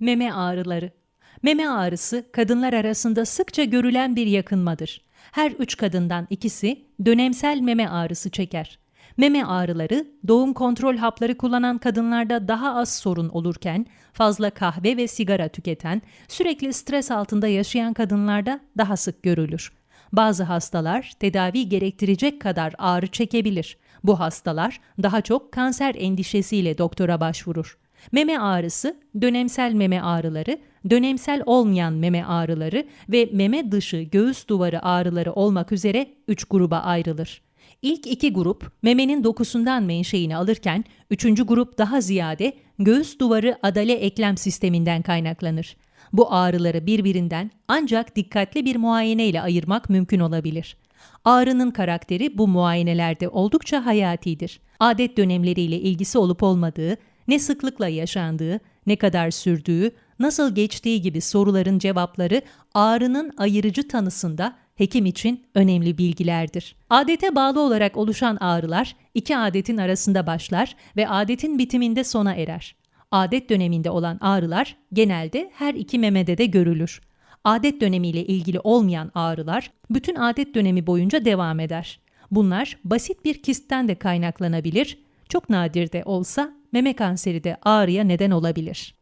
Meme ağrıları. Meme ağrısı kadınlar arasında sıkça görülen bir yakınmadır. Her üç kadından ikisi dönemsel meme ağrısı çeker. Meme ağrıları doğum kontrol hapları kullanan kadınlarda daha az sorun olurken fazla kahve ve sigara tüketen, sürekli stres altında yaşayan kadınlarda daha sık görülür. Bazı hastalar tedavi gerektirecek kadar ağrı çekebilir. Bu hastalar daha çok kanser endişesiyle doktora başvurur. Meme ağrısı, dönemsel meme ağrıları, dönemsel olmayan meme ağrıları ve meme dışı göğüs duvarı ağrıları olmak üzere 3 gruba ayrılır. İlk iki grup memenin dokusundan menşeini alırken, üçüncü grup daha ziyade göğüs duvarı adale eklem sisteminden kaynaklanır. Bu ağrıları birbirinden ancak dikkatli bir muayene ile ayırmak mümkün olabilir. Ağrının karakteri bu muayenelerde oldukça hayatidir. Adet dönemleriyle ilgisi olup olmadığı, ne sıklıkla yaşandığı, ne kadar sürdüğü, nasıl geçtiği gibi soruların cevapları ağrının ayırıcı tanısında hekim için önemli bilgilerdir. Adete bağlı olarak oluşan ağrılar iki adetin arasında başlar ve adetin bitiminde sona erer. Adet döneminde olan ağrılar genelde her iki memede de görülür. Adet dönemiyle ilgili olmayan ağrılar bütün adet dönemi boyunca devam eder. Bunlar basit bir kistten de kaynaklanabilir, çok nadir de olsa meme kanseri de ağrıya neden olabilir.